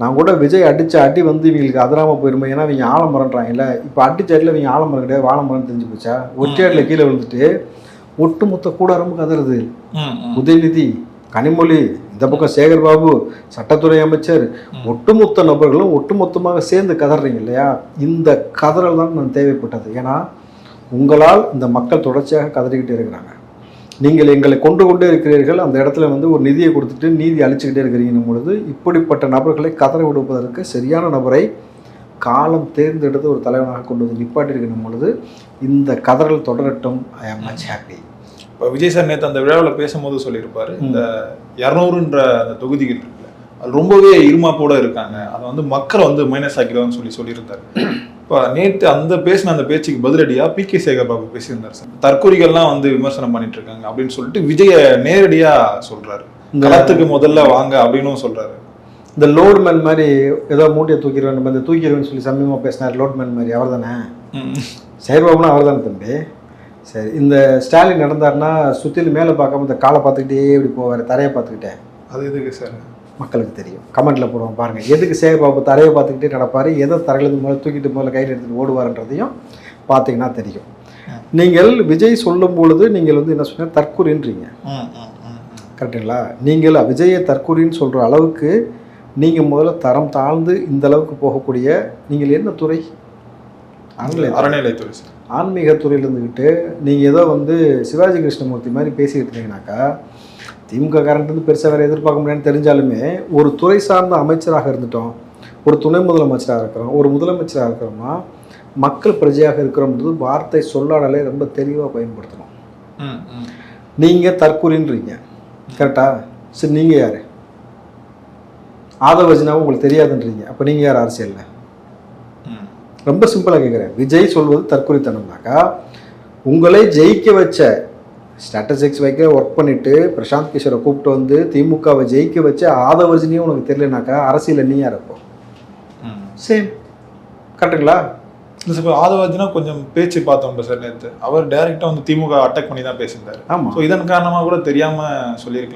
நான் கூட விஜய் அடிச்ச அடி வந்து இவங்களுக்கு அதிராம போயிருமே. ஏன்னா இவங்க ஆலமரம்ன்றாங்கல்ல இப்போ அடிச்ச அடியில் இவங்க ஆலமரம் கிடையாது வாழமரம் தெரிஞ்சு போச்சா? ஒற்றை அடியில் கீழே விழுந்துட்டு ஒட்டுமொத்த கூடாரமும் கதறுது. உதயநிதி கனிமொழி இந்த பக்கம் சேகர் பாபு சட்டத்துறை அமைச்சர் ஒட்டுமொத்த நபர்களும் ஒட்டுமொத்தமாக சேர்ந்து கதறீங்க இல்லையா? இந்த கதறல் தான் நான் தேவைப்பட்டது. ஏன்னா உங்களால் இந்த மக்கள் தொடர்ச்சியாக கதறிக்கிட்டே இருக்கிறாங்க. நீங்கள் எங்களை கொண்டு கொண்டே இருக்கிறீர்கள். அந்த இடத்துல வந்து ஒரு நிதியை கொடுத்துட்டு நீதி அழிச்சுக்கிட்டே இருக்கிறீங்கன்னும் பொழுது இப்படிப்பட்ட நபர்களை கதற விடுவதற்கு சரியான நபரை காலம் தேர்ந்தெடுத்து ஒரு தலைவனாக கொண்டு வந்து நிப்பாட்டியிருக்கணும் பொழுது இந்த கதறல் தொடரட்டும். ஐ ஆம் மச் ஹாப்பி இப்ப விஜய் சார் நேத்து அந்த விழாவில் பேசும்போது சொல்லியிருப்பாரு இந்த இரநூறுன்ற அந்த தொகுதிகள் இருக்குல்ல அது ரொம்பவே இருமாப்போட இருக்காங்க. அதை வந்து மக்களை வந்து மைனஸ் ஆக்கிடுவான்னு சொல்லி சொல்லியிருந்தாரு. இப்போ நேற்று அந்த பேசின அந்த பேச்சுக்கு பதிலடியா பி கே சேகர் பாபு பேசியிருந்தார் சார். தற்கொலைகள்லாம் வந்து விமர்சனம் பண்ணிட்டு இருக்காங்க அப்படின்னு சொல்லிட்டு விஜய நேரடியா சொல்றாரு. இந்த களத்துக்கு முதல்ல வாங்க அப்படின்னும் சொல்றாரு. இந்த லோட்மேன் மாதிரி ஏதோ மூட்டையை தூக்கிடுவேன் நம்ம இந்த தூக்கிடுவேன்னு சொல்லி சமயமாக பேசினார் லோட்மேன் மாதிரி அவர் தானே ம். செயற்பாபுனா அவர் தானே தம்பி? சரி இந்த ஸ்டாலின் நடந்தாருன்னா சுற்றிலும் மேலே பார்க்காம இந்த காலை பார்த்துக்கிட்டே இப்படி போவார் தரையை பார்த்துக்கிட்டே அது எதுக்கு சார்? மக்களுக்கு தெரியும். கமெண்ட்டில் போடுவோம் பாருங்கள் எதுக்கு சேகர்பாபு தரையை பார்த்துக்கிட்டே நடப்பார்? எதை தரையிலேருந்து முதல்ல தூக்கிட்டு முதல்ல கையில் எடுத்துகிட்டு ஓடுவார்ன்றதையும் பார்த்தீங்கன்னா தெரியும். நீங்கள் விஜய் சொல்லும் பொழுது நீங்கள் வந்து என்ன சொன்னீங்க? ம். கரெக்டுங்களா? நீங்கள் விஜயை தற்கொலைன்னு சொல்கிற அளவுக்கு நீங்கள் முதல்ல தரம் தாழ்ந்து இந்த அளவுக்கு போகக்கூடிய நீங்கள் என்ன துறை? சார். ஆன்மீக துறையில் இருந்துக்கிட்டு நீங்கள் ஏதோ வந்து சிவாஜி கிருஷ்ணமூர்த்தி மாதிரி பேசிக்கிட்டு இருந்தீங்கன்னாக்கா திமுக வந்து பெருசாக வேறு எதிர்பார்க்க முடியாதுன்னு தெரிஞ்சாலுமே ஒரு துறை சார்ந்த அமைச்சராக இருந்துட்டோம் ஒரு துணை முதலமைச்சராக இருக்கிறோம் ஒரு முதலமைச்சராக இருக்கிறோம்னா மக்கள் பிரஜையாக இருக்கிறோம்ன்றது வார்த்தை சொல்லாடலே ரொம்ப தெளிவாக பயன்படுத்தணும். நீங்கள் தற்கொலைன்றீங்க கரெக்டா சரி நீங்கள் யார்? ஆதவஜனாவும் உங்களுக்கு தெரியாதுன்றீங்க. அப்போ நீங்கள் யார் அரசியலில். ரொம்ப சிம்பிளாக கேட்குறேன் விஜய் சொல்வது தற்கொலைத்தனம்னாக்கா உங்களை ஜெயிக்க வச்ச ஸ்ட்ராட்டஜிக்ஸ் வைக்க ஒர்க் பண்ணிட்டு பிரசாந்த் கிஷோரை கூப்பிட்டு வந்து திமுகவை ஜெயிக்க வச்ச ஆதவர்ஜினியும் உனக்கு தெரியலனாக்கா அரசியலில் நீ யார் இருப்போ ம். சேம் கரெக்டுங்களா? இல்ல சார் இப்போ ஆதவாஜினா கொஞ்சம் பேச்சு பார்த்தோம் சார் நேற்று அவர் டைரக்டா வந்து திமுக அட்டாக் பண்ணி தான் பேசியிருந்தாரு. ஆமாம் ஸோ இதன் காரணமா கூட தெரியாம சொல்லியிருக்கலாம்.